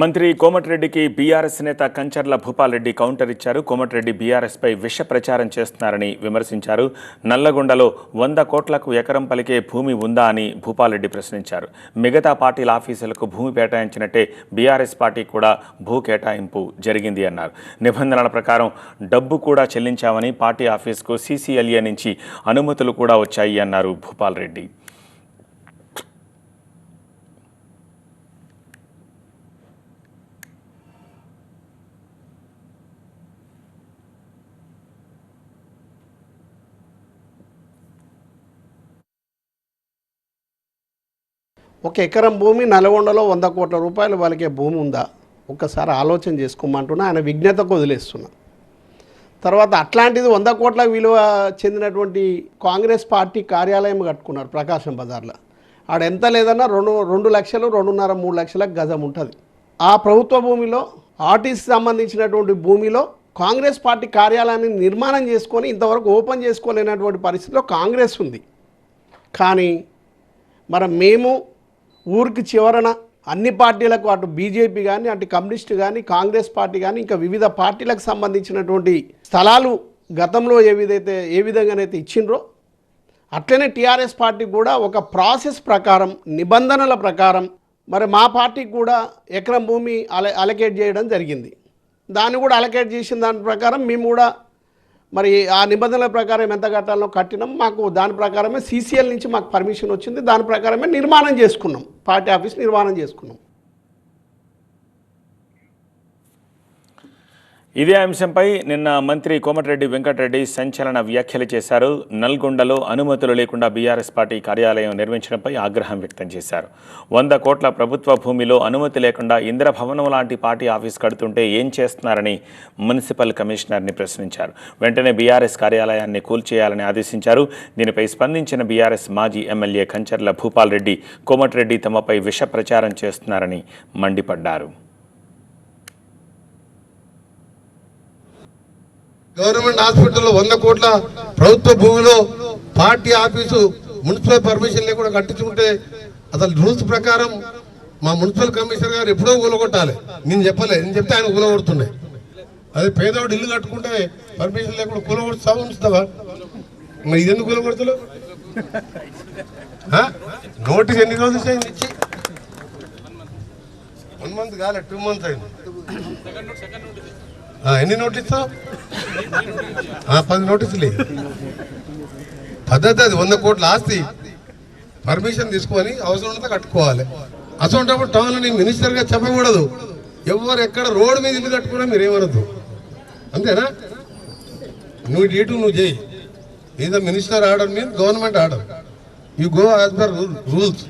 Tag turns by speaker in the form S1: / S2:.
S1: మంత్రి కోమటిరెడ్డికి బీఆర్ఎస్ నేత కంచర్ల భూపాల్రెడ్డి కౌంటర్ ఇచ్చారు. కోమటిరెడ్డి బీఆర్ఎస్పై విష ప్రచారం చేస్తున్నారని విమర్శించారు. నల్లగొండలో వంద కోట్లకు ఎకరం పలికే భూమి ఉందా అని భూపాల్రెడ్డి ప్రశ్నించారు. మిగతా పార్టీల ఆఫీసులకు భూమి కేటాయించినట్టే బీఆర్ఎస్ పార్టీ కూడా భూ కేటాయింపు జరిగింది అన్నారు. నిబంధనల ప్రకారం డబ్బు కూడా చెల్లించామని పార్టీ ఆఫీస్కు సీసీఎల్ఏ నుంచి అనుమతులు కూడా వచ్చాయి అన్నారు భూపాల్రెడ్డి.
S2: ఒక ఎకరం భూమి నల్గొండలో వంద కోట్ల రూపాయలు వాళ్ళకే భూమి ఉందా? ఒక్కసారి ఆలోచన చేసుకోమంటున్నా. ఆయన విజ్ఞతకు వదిలేస్తున్నా. తర్వాత అట్లాంటిది వంద కోట్ల విలువ చెందినటువంటి కాంగ్రెస్ పార్టీ కార్యాలయం కట్టుకున్నారు ప్రకాశం బజార్లో. ఆడ ఎంత లేదన్నా రెండు రెండు లక్షలు రెండున్నర మూడు లక్షలకు గజం ఉంటుంది. ఆ ప్రభుత్వ భూమిలో ఆర్టీసీ సంబంధించినటువంటి భూమిలో కాంగ్రెస్ పార్టీ కార్యాలయాన్ని నిర్మాణం చేసుకొని ఇంతవరకు ఓపెన్ చేసుకోలేనటువంటి పరిస్థితిలో కాంగ్రెస్ ఉంది. కానీ మరి మేము ఊరికి చివరన అన్ని పార్టీలకు అటు బీజేపీ కానీ అటు కమ్యూనిస్ట్ కానీ కాంగ్రెస్ పార్టీ కానీ ఇంకా వివిధ పార్టీలకు సంబంధించినటువంటి స్థలాలు గతంలో ఏ విధైతే ఏ విధంగానైతే ఇచ్చిండ్రో అట్లనే టీఆర్ఎస్ పార్టీ కూడా ఒక ప్రాసెస్ ప్రకారం నిబంధనల ప్రకారం మరి మా పార్టీకి కూడా ఎకరం భూమి అల అలకేట్ చేయడం జరిగింది. దాన్ని కూడా అలకేట్ చేసిన దాని ప్రకారం మేము కూడా మరి ఆ నిబంధనల ప్రకారం ఎంత కట్టాలో కట్టినాం. మాకు దాని ప్రకారమే సీసీఎల్ నుంచి మాకు పర్మిషన్ వచ్చింది. దాని ప్రకారమే నిర్మాణం చేసుకున్నాం. పార్టీ ఆఫీస్ నిర్మాణం చేసుకున్నాం.
S1: ఇదే అంశంపై నిన్న మంత్రి కోమటిరెడ్డి వెంకటరెడ్డి సంచలన వ్యాఖ్యలు చేశారు. నల్గొండలో అనుమతులు లేకుండా బీఆర్ఎస్ పార్టీ కార్యాలయం నిర్మించడంపై ఆగ్రహం వ్యక్తం చేశారు. వంద కోట్ల ప్రభుత్వ భూమిలో అనుమతి లేకుండా ఇంద్రభవనం లాంటి పార్టీ ఆఫీస్ కడుతుంటే ఏం చేస్తున్నారని మున్సిపల్ కమిషనర్ని ప్రశ్నించారు. వెంటనే బీఆర్ఎస్ కార్యాలయాన్ని కూల్చేయాలని ఆదేశించారు. దీనిపై స్పందించిన బీఆర్ఎస్ మాజీ ఎమ్మెల్యే కంచర్ల భూపాల్ రెడ్డి కోమటిరెడ్డి తమపై విష ప్రచారం చేస్తున్నారని మండిపడ్డారు.
S3: గవర్నమెంట్ హాస్పిటల్లో వంద కోట్ల ప్రభుత్వ భూమిలో పార్టీ ఆఫీసు మున్సిపల్ పర్మిషన్ లేకుండా కట్టించుకుంటే అసలు రూల్స్ ప్రకారం మా మున్సిపల్ కమిషనర్ గారు ఎప్పుడో కూలగొట్టాలి నేను చెప్పలే నేను చెప్తే ఆయన కూలగొడుతుండే అదే పేదవాడు ఇల్లు కట్టుకుంటే పర్మిషన్ లేకుండా కూలగొడుతావా ఉంచుతావా? మరి ఇది ఎందుకు కూలగొడతలు నోటీస్ ఎన్ని రోజులు అయింది ఇచ్చి? వన్ మంత్ కాలే టూ మంత్స్ అయింది. ఎన్ని నోటీసు? పది నోటీసులు. పద్ధతి అది వంద కోట్ల ఆస్తి. పర్మిషన్ తీసుకొని అవసరం ఉంటే కట్టుకోవాలి. అసలు టౌన్లో నేను మినిస్టర్గా చెప్పకూడదు. ఎవరు ఎక్కడ రోడ్డు మీద ఇల్లు కట్టుకున్నా మీరు ఏమనద్దు అంతేనా? నువ్వు డీటు నువ్వు చేయి. Is minister order mean government order you go as per rules